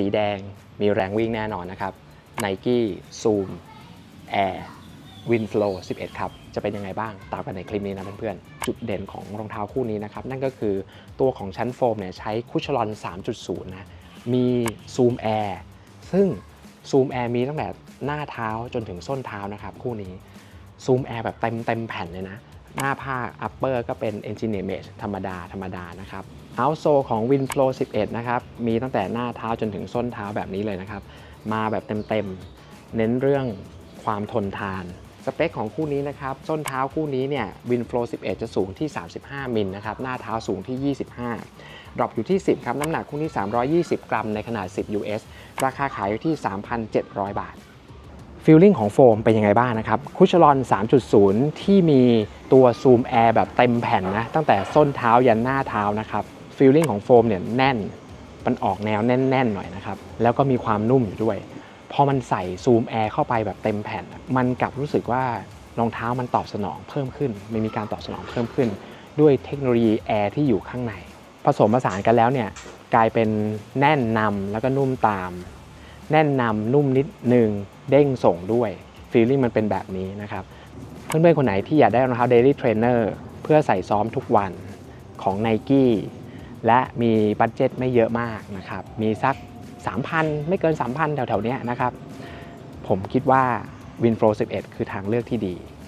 สีแดงมีแรงวิ่งแน่นอนนะครับ Nike Zoom Air Winflow 11 ครับ จะเป็นยังไงบ้าง ตามกันในคลิปนี้นะเพื่อนๆ จุดเด่นของรองเท้าคู่นี้นะครับ นั่นก็คือตัวของชั้นโฟมเนี่ยใช้คุชลอน 3.0 นะ มี Zoom Air ซึ่ง Zoom Air มีตั้งแต่หน้าเท้าจนถึงส้นเท้านะครับ คู่นี้ Zoom Air แบบเต็มเต็มแผ่นเลยนะ หน้าผ้า upper ก็เป็น engineer mesh ธรรมดาธรรมดานะครับ outsole ของ Winflow 11 นะครับ มีตั้งแต่หน้าเท้าจนถึงส้นเท้าแบบนี้เลยนะครับ มาแบบเต็มๆ เน้นเรื่องความทนทาน สเปคของคู่นี้นะครับ ส้นเท้าคู่นี้เนี่ย Winflow 11 จะสูงที่ 35 มิลนะครับ หน้าเท้าสูงที่ 25 ดรอปอยู่ที่ 10 ครับ น้ำหนักคู่นี้ 320 กรัมในขนาด 10 US ราคาขายอยู่ที่ 3,700 บาทฟีลลิ่งของโฟมเป็นยังไงบ้างนะครับคุชลอน 3.0 ที่มีตัวซูมแอร์แบบเต็มแผ่นนะ ตั้งแต่ส้นเท้ายันหน้าเท้านะครับ ฟีลลิ่งของโฟมเนี่ยแน่นมันออกแนวแน่นๆหน่อยนะครับ แล้วก็มีความนุ่มอยู่ด้วย พอมันใส่ซูมแอร์เข้าไปแบบเต็มแผ่น มันกลับรู้สึกว่ารองเท้ามันตอบสนองเพิ่มขึ้นมันมีการตอบสนองเพิ่มขึ้น ด้วยเทคโนโลยีแอร์ที่อยู่ข้างใน ผสมผสานกันแล้วเนี่ยกลายเป็นแน่นนำแล้วก็นุ่มตาม แน่นนำนุ่มนิดนึงเด้งส่งด้วยฟีลลิ่งมันเป็นแบบนี้นะครับ เพื่อนๆคนไหนที่อยากได้รองเท้า Daily Trainer เพื่อใส่ซ้อมทุกวันของ Nike และมีบัตเจ็ตไม่เยอะมากนะครับ มีสัก 3,000 ไม่เกิน 3,000 แถวๆนี้นะครับ ผมคิดว่า Winflow 11 คือทางเลือกที่ดี